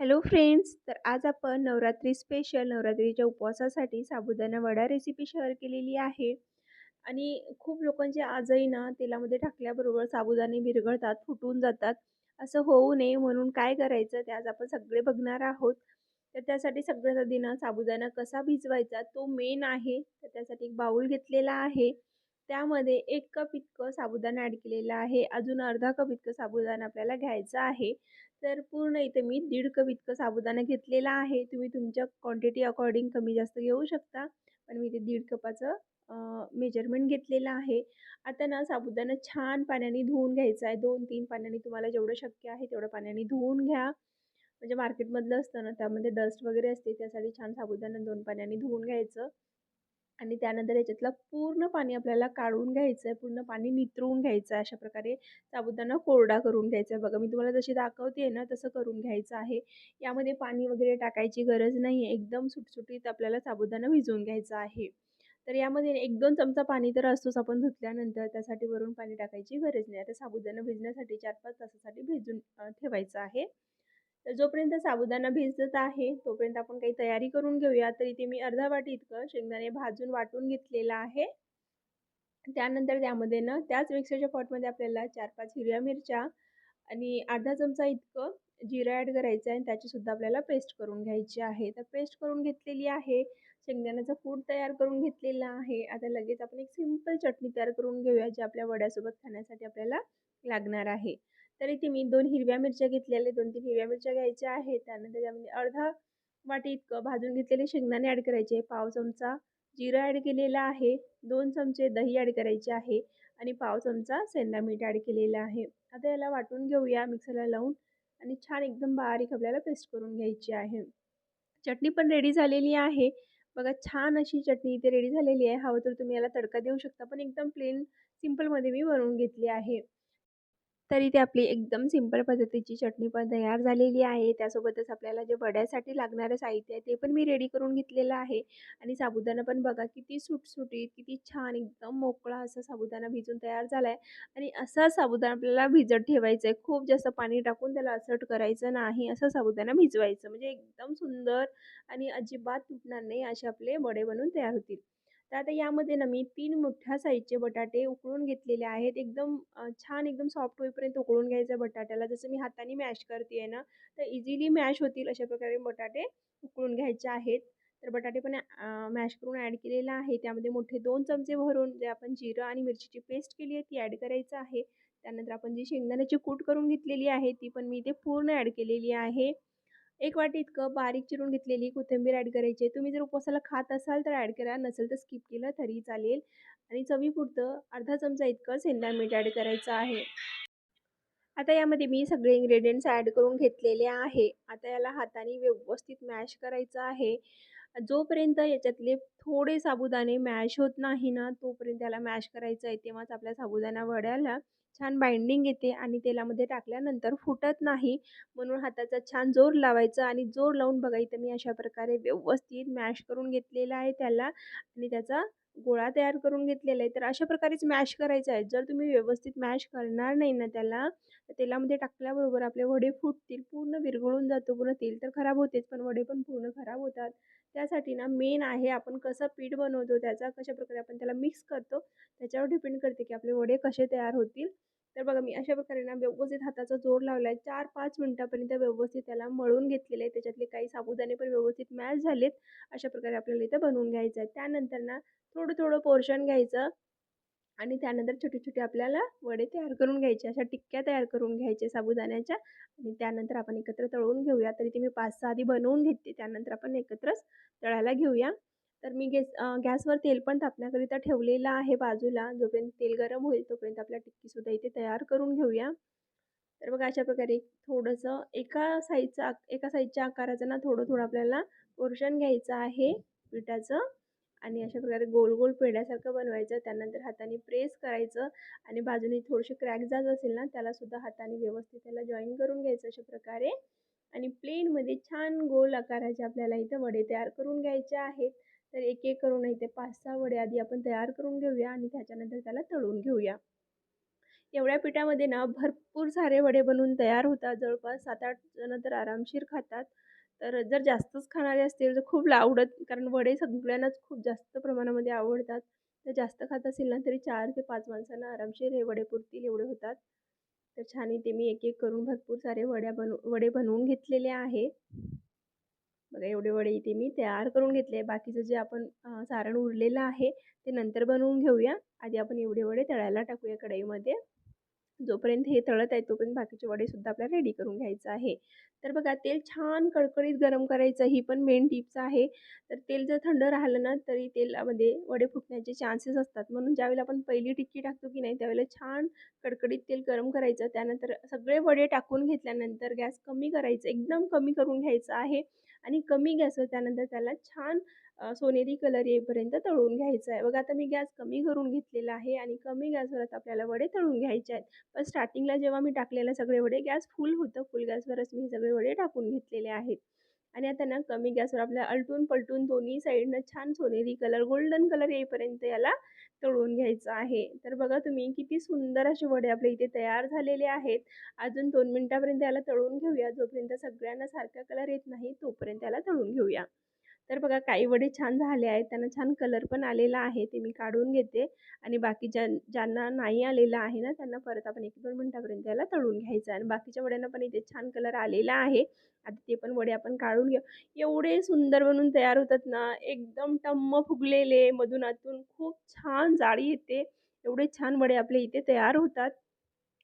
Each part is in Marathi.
हॅलो फ्रेंड्स तर आज आपण नवरात्री स्पेशल नवरात्रीच्या उपवासासाठी साबुदाणा वडा रेसिपी शेअर केलेली आहे. आणि खूप लोकांचे आजही ना तेलामध्ये टाकल्याबरोबर साबुदाणे विरघळतात फुटून जातात. असं होऊ नये म्हणून काय करायचं ते आज आपण सगळे बघणार आहोत. तर त्यासाठी सगळ्यात आधी ना साबुदाणा कसा भिजवायचा तो मेन आहे. तर त्यासाठी एक बाऊल घेतलेला आहे. त्यामध्ये एक कप इतकं साबुदाणा ॲड केलेला आहे. अजून अर्धा कप इतकं साबुदाणा आपल्याला घ्यायचा आहे. तर पूर्ण इथे मी दीड कप इतकं साबुदाणा घेतलेला आहे. तुम्ही तुमच्या क्वांटिटी अकॉर्डिंग कमी जास्त घेऊ शकता. पण मी इथे दीड कपाचं मेजरमेंट घेतलेलं आहे. आता ना साबुदाणा छान पाण्याने धुवून घ्यायचा आहे. दोन तीन पाण्याने तुम्हाला जेवढं शक्य आहे तेवढं पाण्याने धुवून घ्या. म्हणजे मार्केटमधलं असतं ना त्यामध्ये डस्ट वगैरे असते त्यासाठी छान साबुदाणा दोन पाण्याने धुवून घ्यायचं. आणि त्यानंतर याच्यातलं पूर्ण पाणी आपल्याला काढून घ्यायचं आहे पूर्ण पाणी नितरून घ्यायचं आहे अशा प्रकारे साबुदाणा कोरडा करून घ्यायचा आहे. बघा मी तुम्हाला जशी दाखवते आहे ना तसं करून घ्यायचं आहे. यामध्ये पाणी वगैरे टाकायची गरज नाही आहे एकदम सुटसुटीत आपल्याला साबुदाणा भिजवून घ्यायचा आहे. तर यामध्ये एक दोन चमचा पाणी तर असतोच आपण धुतल्यानंतर. त्यासाठी वरून पाणी टाकायची गरज नाही. आता साबुदाणा भिजण्यासाठी चार पाच तासासाठी भिजून ठेवायचं आहे. तर जोपर्यंत साबुदाणा भिजत आहे तोपर्यंत आपण काही तयारी करून घेऊया. तर इथे मी अर्धा वाटी इतकं शेंगदाणे भाजून वाटून घेतलेलं आहे. त्यानंतर त्यामध्ये ना त्याच मिक्सरच्या पॉटमध्ये आपल्याला चार पाच हिरव्या मिरच्या आणि अर्धा चमचा इतकं जिरं ॲड करायचं आहे आणि त्याचीसुद्धा आपल्याला पेस्ट करून घ्यायची आहे. तर पेस्ट करून घेतलेली आहे. शेंगदाण्याचा फूड तयार करून घेतलेला आहे. आता लगेच आपण एक सिंपल चटणी तयार करून घेऊया जी आपल्या वड्यासोबत खाण्यासाठी आपल्याला लागणार आहे. तर इथे मी दोन हिरव्या मिरच्या घेतलेल्या दोन तीन हिरव्या मिरच्या घ्यायच्या आहेत. त्यानंतर त्यामध्ये अर्धा वाटी इतकं भाजून घेतलेले शेंगदाणे ॲड करायचे पाव चमचा जिरं ॲड केलेलं आहे. दोन चमचे दही ॲड करायचे आहे. आणि पाव चमचा सेंदा मीठ ॲड केलेलं आहे. आता याला वाटून घेऊया मिक्सरला लावून आणि छान एकदम बारीक आपल्याला पेस्ट करून घ्यायची आहे. चटणी पण रेडी झालेली आहे. बघा छान अशी चटणी इथे रेडी झालेली आहे. हवं तर तुम्ही याला तडका देऊ शकता पण एकदम प्लेन सिम्पलमध्ये मी बनवून घेतली आहे. तर इथे आपली एकदम सिंपल पद्धतीची चटणी पण तयार झालेली आहे. त्यासोबतच आपल्याला जे वड्यासाठी लागणारं साहित्य आहे ते पण मी रेडी करून घेतलेलं आहे. आणि साबुदाणा पण बघा किती सुटसुटीत किती छान एकदम मोकळा असा साबुदाणा भिजून तयार झाला आहे आणि असा साबुदाणा आपल्याला भिजत ठेवायचा आहे खूप जास्त पाणी टाकून त्याला असट करायचं नाही असं साबुदाणा भिजवायचं. म्हणजे एकदम सुंदर आणि अजिबात तुटणार नाही असे आपले वडे बनवून तयार होतील. तर आता यामध्ये ना मी तीन मोठ्या साईजचे बटाटे उकळून घेतलेले आहेत. एकदम छान एकदम सॉफ्ट होईपर्यंत उकळून घ्यायचं बटाट्याला. जसं मी हाताने मॅश करते आहे ना तर इझिली मॅश होतील अशा प्रकारे बटाटे उकळून घ्यायचे आहेत. तर बटाटे पण मॅश करून ॲड केलेला आहे. त्यामध्ये मोठे दोन चमचे भरून जे आपण जिरं आणि मिरचीची पेस्ट केली आहे ती ॲड करायचं आहे. त्यानंतर आपण जी शेंगदाण्याची कूट करून घेतलेली आहे ती पण मी इथे पूर्ण ॲड केलेली आहे. एक वाटी इतकं बारीक चिरून घेतलेली कोथिंबीर ॲड करायची आहे. तुम्ही जर उपवासाला खात असाल तर ॲड करा नसेल तर स्किप केलं तरी चालेल. आणि चवीपुरतं अर्धा चमचा इतकं सेंदा मीठ ॲड करायचं आहे. आता यामध्ये मी सगळे इन्ग्रेडियंट्स ॲड करून घेतलेले आहे. आता याला हाताने व्यवस्थित मॅश करायचं आहे. जोपर्यंत याच्यातले थोडे साबुदाणे मॅश होत नाही ना तोपर्यंत त्याला मॅश करायचं आहे तेव्हाच आपल्या साबुदाणा वड्याला छान बाइंडिंग येते आणि तेलामध्ये टाकल्यानंतर फुटत नाही. म्हणून हाताचा छान जोर लावायचा आणि जोर लावून बघा इथं मी अशा प्रकारे व्यवस्थित मॅश करून घेतलेला आहे त्याला आणि त्याचा गोळा तयार करून घेतलेला आहे. तर अशा प्रकारेच मॅश करायचं आहे. जर तुम्ही व्यवस्थित मॅश करणार नाही ना त्याला तर तेलामध्ये टाकल्याबरोबर आपले वडे फुटतील पूर्ण विरघळून जातो पूर्ण तेल तर खराब होतेच पण वडे पण पूर्ण खराब होतात. त्यासाठी ना मेन आहे आपण कसं पीठ बनवतो त्याचा कशा प्रकारे आपण त्याला मिक्स करतो त्याच्यावर डिपेंड करते की आपले वडे कसे तयार होतील. तर बघा मी अशा प्रकारे ना व्यवस्थित हाताचा जोर लावला आहे चार पाच मिनटापर्यंत व्यवस्थित त्याला मळून घेतलेले आहे. त्याच्यातले काही साबुदाणे पण व्यवस्थित मॅच झालेत. अशा प्रकारे आपल्याला इथं बनवून घ्यायचं आहे. त्यानंतर ना थोडं थोडं पोर्शन घ्यायचं. आणि त्यानंतर छोटे छोटे आपल्याला वडे तयार करून घ्यायचे अशा टिक्क्या तयार करून घ्यायचे साबुदाण्याच्या आणि त्यानंतर आपण एकत्र तळून घेऊया. तरी ते मी पाच सहा आधी बनवून घेते त्यानंतर आपण एकत्रच तळायला घेऊया. तर मी गॅस गॅसवर तेल पण तापण्याकरिता ठेवलेलं आहे बाजूला. जोपर्यंत तेल गरम होईल तोपर्यंत आपल्या टिक्कीसुद्धा इथे तयार करून घेऊया. तर बघा अशा प्रकारे थोडंसं एका साईजचा एका साईजच्या आकाराचं ना थोडं थोडं आपल्याला पोर्शन घ्यायचं आहे. पिठाचं. आणि अशा प्रकारे गोल गोल पेढ्यासारखं बनवायचं. त्यानंतर हाताने प्रेस करायचं आणि बाजूने थोडेसे क्रॅक जात असेल ना त्यालासुद्धा हाताने व्यवस्थित त्याला जॉईन करून घ्यायचं अशा प्रकारे. आणि प्लेनमध्ये छान गोल आकाराचे आपल्याला इथं वडे तयार करून घ्यायचे आहेत. तर एक एक करून इथे पाच सहा वडे आधी आपण तयार करून घेऊया आणि त्याच्यानंतर त्याला तळून घेऊया. एवढ्या पिठामध्ये ना भरपूर सारे वडे बनवून तयार होतात. जवळपास सात आठ जणं तर आरामशीर खातात. तर जर जास्तच खाणारे असतील तर खूप आवडत कारण वडे सगळ्यांनाच खूप जास्त प्रमाणामध्ये आवडतात. तर जास्त खात असेल ना तरी चार ते पाच माणसांना आरामशीर हे वडे पुरतील एवढे होतात. तर छान इथे मी एक एक करून भरपूर सारे वड्या बनव वडे बनवून घेतलेले आहे. बघा एवढे वडे इथे मी तयार करून घेतले बाकीचं जे आपण सारण उरलेलं आहे ते नंतर बनवून घेऊया. आधी आपण एवढे वडे तळायला टाकूया कढईमध्ये. जोपर्यंत हे तळत आहे तोपर्यंत बाकीचे वडेसुद्धा आपल्याला रेडी करून घ्यायचं आहे. तर बघा तेल छान कडकडीत गरम करायचं ही पण मेन टिप्स आहे. तर तेल जर थंड राहिलं ना तरी तेलामध्ये वडे फुटण्याचे चान्सेस असतात. म्हणून ज्यावेळेला आपण पहिली टिक्की टाकतो की नाही त्यावेळेला छान कडकडीत तेल गरम करायचं. त्यानंतर सगळे वडे टाकून घेतल्यानंतर गॅस कमी करायचं एकदम कमी करून घ्यायचं आहे. आणि कमी गॅसवर त्यानंतर त्याला छान सोनेरी कलर येईपर्यंत तळून घ्यायचं आहे. बघा आता मी गॅस कमी करून घेतलेला आहे आणि कमी गॅसवर आता आपल्याला वडे तळून घ्यायचे आहेत. पण स्टार्टिंगला जेव्हा मी टाकलेले सगळे वडे गॅस फुल होतं. फुल गॅसवरच मी सगळे वडे टाकून घेतलेले आहेत. आणि आता ना कमी गॅसवर आपल्याला अलटून पलटून दोन्ही साईडनं छान सोनेरी कलर गोल्डन कलर येईपर्यंत याला तळून घ्यायचं आहे. तर बघा तुम्ही किती सुंदर असे वडे आपल्या इथे तयार झालेले आहेत. अजून दोन मिनटापर्यंत याला तळून घेऊया. जोपर्यंत सगळ्यांना सारखा कलर येत नाही तोपर्यंत याला तळून घेऊया. तर बघा काही वडे छान झाले आहेत त्यांना छान कलर पण आलेला आहे ते मी काढून घेते आणि बाकी ज्या ज्यांना नाही आलेला आहे ना त्यांना परत आपण एक दोन मिनटापर्यंत याला तळून घ्यायचं आणि बाकीच्या वड्यांना पण इथे छान कलर आलेला आहे. आता ते पण वडे आपण काढून घेऊ. एवढे सुंदर बनून तयार होतात ना एकदम टम्म फुगलेले मधून आतून खूप छान जाळी येते. एवढे छान वडे आपले इथे तयार होतात.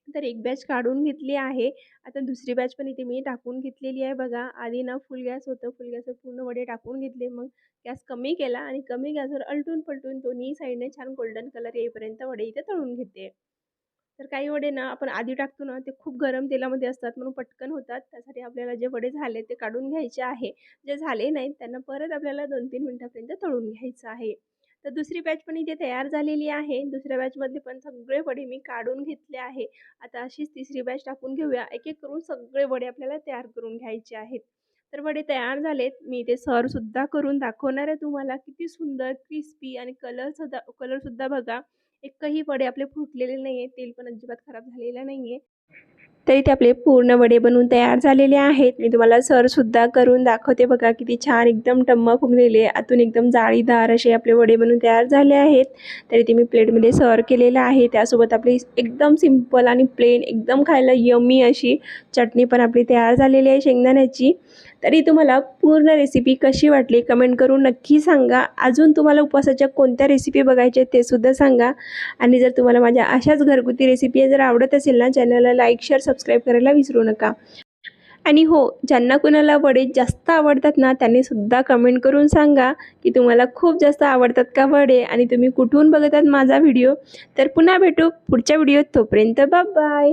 तर एक बॅच काढून घेतली आहे. आता दुसरी बॅच पण इथे मी टाकून घेतलेली आहे बघा. आधी ना फुल गॅस होतं. फुल गॅसवर पूर्ण वडे टाकून घेतले. मग गॅस कमी केला आणि कमी गॅसवर अलटून पलटून दोन्ही साईडने छान गोल्डन कलर येईपर्यंत वडे इथे तळून घेते. तर काही वडे ना आपण आधी टाकतो ना ते खूप गरम तेलामध्ये असतात म्हणून पटकन होतात. त्यासाठी आपल्याला जे वडे झाले ते काढून घ्यायचे आहे. जे झाले नाहीत त्यांना परत आपल्याला दोन तीन मिनटापर्यंत तळून घ्यायचं आहे. तर दुसरी बॅच पण इथे तयार झालेली आहे. दुसऱ्या बॅचमधले पण सगळे वडे मी काढून घेतले आहे. आता अशीच तिसरी बॅच टाकून घेऊया. एक एक करून सगळे वडे आपल्याला तयार करून घ्यायचे आहेत. तर वडे तयार झालेत. मी ते सरसुद्धा करून दाखवणार आहे तुम्हाला किती सुंदर क्रिस्पी आणि कलरसुद्धा कलरसुद्धा बघा. एकही वडे आपले फुटलेले नाही आहे तेल पण अजिबात खराब झालेलं नाही आहे तरी ते आपले पूर्ण वडे बनवून तयार झालेले आहेत. मी तुम्हाला सरसुद्धा करून दाखवते बघा किती छान एकदम टम्म फुगलेले आतून एकदम जाळीदार असे आपले वडे बनवून तयार झाले आहेत. तरी ते मी प्लेटमध्ये सर्व केलेलं आहे. त्यासोबत आपली एकदम सिंपल आणि प्लेन एकदम खायला यमी अशी चटणी पण आपली तयार झालेली आहे शेंगदाण्याची. तरी तुम्हाला पूर्ण रेसिपी कशी वाटली कमेंट करून नक्की सांगा. अजून तुम्हाला उपवासाच्या कोणत्या रेसिपी बघायच्या ते सुद्धा सांगा. आणि जर तुम्हाला माझ्या अशाच घरगुती रेसिपी जर आवडत असेल ना चॅनलला लाईक शेअर सबस्क्राईब करायला विसरू नका. आणि हो ज्यांना कुणाला वडे जास्त आवडतात ना त्यांनी सुद्धा कमेंट करून सांगा की तुम्हाला खूप जास्त आवडतात का वडे आणि तुम्ही कुठून बघतात माझा व्हिडिओ तर पुन्हा भेटू पुढच्या व्हिडिओत तोपर्यंत बाय